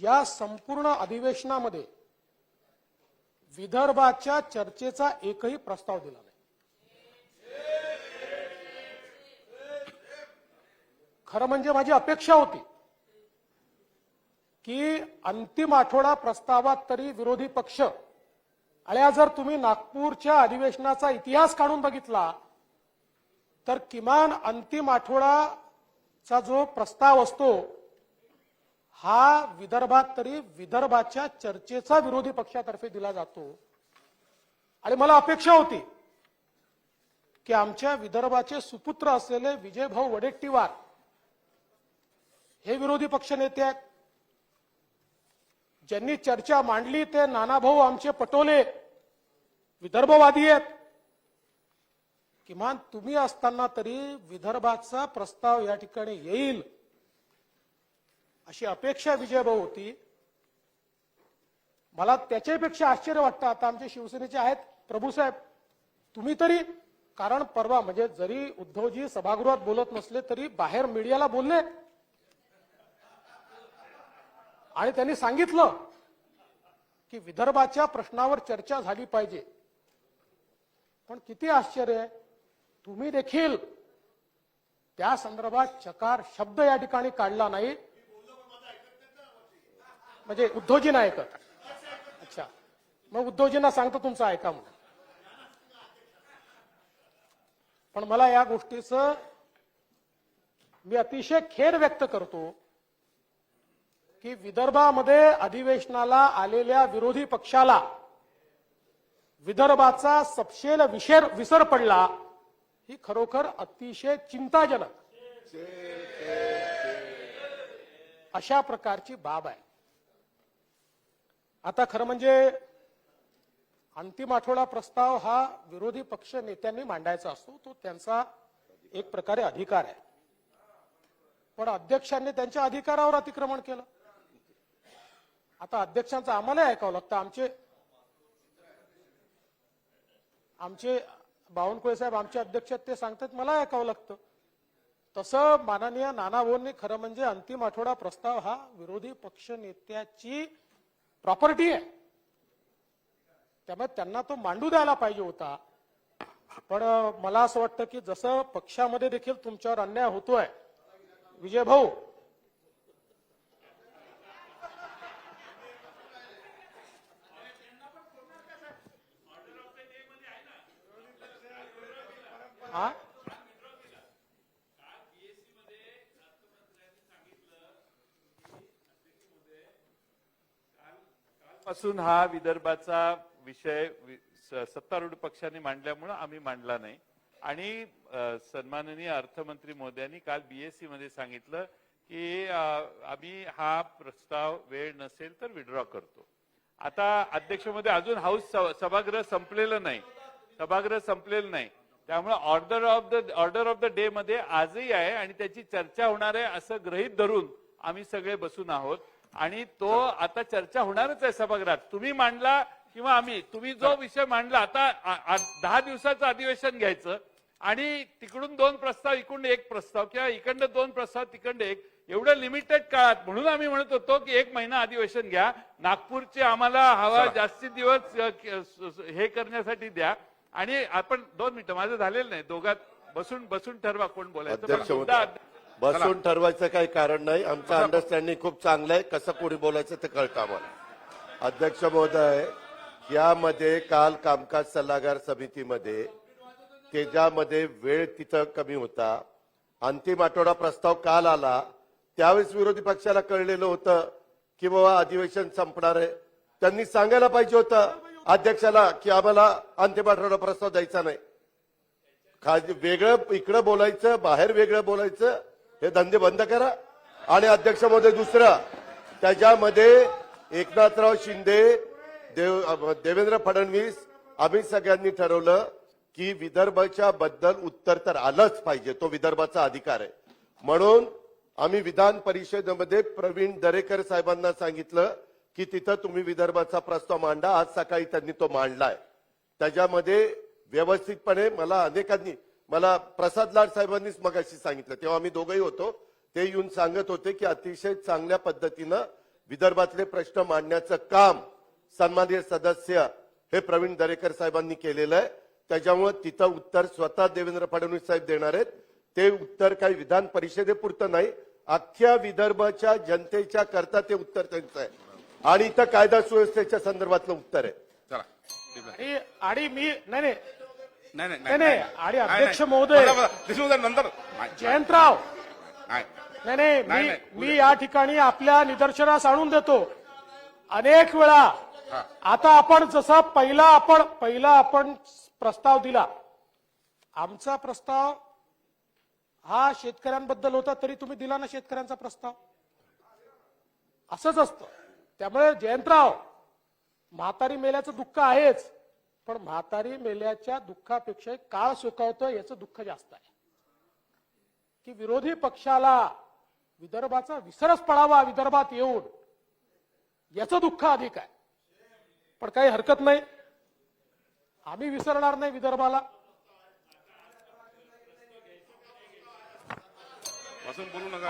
या संपूर्ण अधिवेशनामध्ये विदर्भाच्या चर्चेचा एकही प्रस्ताव दिला नाही. खरं म्हणजे माझी अपेक्षा होती की अंतिम आठवडा प्रस्तावात तरी विरोधी पक्ष आणि जर तुम्ही नागपूरच्या अधिवेशनाचा इतिहास काढून बघितला तर किमान अंतिम आठवडाचा जो प्रस्ताव असतो हा विदर्भात तरी विदर्भाच्या चर्चेचा विरोधी पक्षातर्फे दिला जातो. आणि मला अपेक्षा होती की आमच्या विदर्भाचे सुपुत्र असलेले विजयभाऊ वडेट्टीवार हे विरोधी पक्ष नेते आहेत. ज्यांनी चर्चा मांडली ते नानाभाऊ आमचे पटोले विदर्भवादी आहेत. किमान तुम्ही असताना तरी विदर्भाचा प्रस्ताव या ठिकाणी येईल. अशी अपेक्षा विजयभाऊ होती. मला त्याच्यापेक्षा आश्चर्य वाटतं. आता आमचे शिवसेनेचे आहेत. प्रभूसाहेब तुम्ही तरी कारण परवा म्हणजे जरी उद्धवजी सभागृहात बोलत नसले तरी बाहेर मीडियाला बोलले. आणि त्यांनी सांगितलं की विदर्भाच्या प्रश्नावर चर्चा झाली पाहिजे. पण किती आश्चर्य आहे. तुम्ही देखील त्या संदर्भात चकार शब्द या ठिकाणी काढला नाही. म्हणजे उद्धवजी नाही ऐकत अच्छा. मग उद्धवजींना सांगतो तुमचं ऐका म्हणून. पण मला या गोष्टीचं मी अतिशय खेद व्यक्त करतो की विदर्भामध्ये अधिवेशनाला आलेल्या विरोधी पक्षाला विदर्भाचा सपशेल विशेर विसर पडला ही खरोखर अतिशय चिंताजनक. अशा प्रकारची बाब आहे. आता खरं म्हणजे अंतिम आठवडा प्रस्ताव हा विरोधी पक्ष नेत्यांनी मांडायचा असतो तो त्यांचा एक प्रकारे अधिकार आहे. पण अध्यक्षांनी त्यांच्या अधिकारावर अतिक्रमण केलं. आता अध्यक्षांचं आम्हाला ऐकावं लागतं. आमचे आमचे बावनकुळे साहेब आमचे अध्यक्ष ते सांगतात मला ऐकावं लागतं. तसं माननीय नाना भाऊंनी खरं म्हणजे अंतिम आठवडा प्रस्ताव हा विरोधी पक्ष नेत्याची प्रॉपर्टी आहे. त्यामुळे त्यांना तो मांडू द्यायला पाहिजे होता. पण मला असं वाटतं की जसं पक्षामध्ये देखील तुमच्यावर अन्याय होतोय विजय भाऊ हा पासून हा विदर्भाचा विषय सत्तारूढ पक्षाने मांडल्यामुळं आम्ही मांडला नाही. आणि सन्माननीय अर्थमंत्री मोदयांनी काल बीएससी मध्ये सांगितलं की आम्ही हा प्रस्ताव वेळ नसेल तर विड्रॉ करतो. आता अध्यक्षमध्ये अजून हाऊस सभागृह संपलेलं नाही. सभागृह संपलेलं नाही. त्यामुळे order of the order of the day मध्ये आजही आहे आणि त्याची चर्चा होणार आहे असं गृहीत धरून आम्ही सगळे बसून आहोत. आणि तो आता चर्चा होणारच आहे सभागृहात. तुम्ही मांडला किंवा आम्ही तुम्ही जो विषय मांडला आता दहा दिवसाचं अधिवेशन घ्यायचं आणि तिकडून दोन प्रस्ताव इकडून एक प्रस्ताव किंवा इकडनं दोन प्रस्ताव तिकडं एक एवढं लिमिटेड काळात म्हणून आम्ही म्हणत होतो की एक महिना अधिवेशन घ्या. नागपूरचे आम्हाला हवा जास्ती दिवस हे करण्यासाठी द्या. आणि आपण दोन मिनिटं माझं झालेलं नाही दोघात बसून बसून ठरवा कोण बोलायचं. बसून ठरवायचं काही कारण नाही. आमचं अंडरस्टँडिंग खूप चांगलं आहे. कसं कोणी बोलायचं ते कळतं आम्हाला. अध्यक्ष महोदय यामध्ये काल कामकाज सल्लागार समितीमध्ये त्याच्यामध्ये वेळ तिथं कमी होता. अंतिम आठवडा प्रस्ताव काल आला. त्यावेळेस विरोधी पक्षाला कळलेलं होतं की बाबा अधिवेशन संपणार आहे. त्यांनी सांगायला पाहिजे होतं अध्यक्षाला की आम्हाला अंतिम आठवडा प्रस्ताव द्यायचा नाही. वेगळं इकडं बोलायचं बाहेर वेगळं बोलायचं. हे धंदे बंद करा आणि अध्यक्ष महोदय दुसरं त्याच्यामध्ये एकनाथराव शिंदे देव देवेंद्र फडणवीस आम्ही सगळ्यांनी ठरवलं की विदर्भाच्या बद्दल उत्तर तर आलंच पाहिजे तो विदर्भाचा अधिकार आहे. म्हणून आम्ही विधान परिषदेमध्ये प्रवीण दरेकर साहेबांना सांगितलं की तिथं तुम्ही विदर्भाचा प्रस्ताव मांडा आज सकाळी त्यांनी तो मांडलाय. त्याच्यामध्ये व्यवस्थितपणे मला अनेकांनी मला प्रसाद लाड साहेबांनीच मगाशी सांगितलं. तेव्हा आम्ही दोघंही होतो. ते येऊन सांगत होते की अतिशय चांगल्या पद्धतीनं विदर्भातले प्रश्न मांडण्याचं काम सन्माननीय सदस्य हे प्रवीण दरेकर साहेबांनी केलेलं आहे. त्याच्यामुळे तिथं उत्तर स्वतः देवेंद्र फडणवीस साहेब देणार आहेत. ते उत्तर काही विधान परिषदेपुरतं नाही. अख्ख्या विदर्भाच्या जनतेच्या करता ते उत्तर त्यांचं आहे. आणि इथं कायदा सुव्यवस्थेच्या संदर्भातलं उत्तर आहे. आणि आणि मी नाही. नाही नाही नाही नाही, अध्यक्ष. महोदय-. देशमुख साहेब नंतर नाही, जयंतराव नाही. नाही नाही नाही, मी नाही. मी या ठिकाणी आपल्या निदर्शनास आणून देतो अनेक वेळा हा. आता आपण जसा पहिला आपण पहिला आपण प्रस्ताव दिला आमचा प्रस्ताव हा शेतकऱ्यांबद्दल होता तरी तुम्ही दिला ना शेतकऱ्यांचा प्रस्ताव असंच असतं त्यामुळे जयंतराव म्हातारी मेल्याचं दुःख आहेच पण म्हातारी मेल्याच्या दुःखापेक्षा काळ सुकावतोय याचं दुःख जास्त आहे. की विरोधी पक्षाला विदर्भाचा विसरच पडावा विदर्भात येऊन याचं दुःख अधिक आहे. पण काही हरकत नाही. आम्ही विसरणार नाही विदर्भाला. बोलू नका.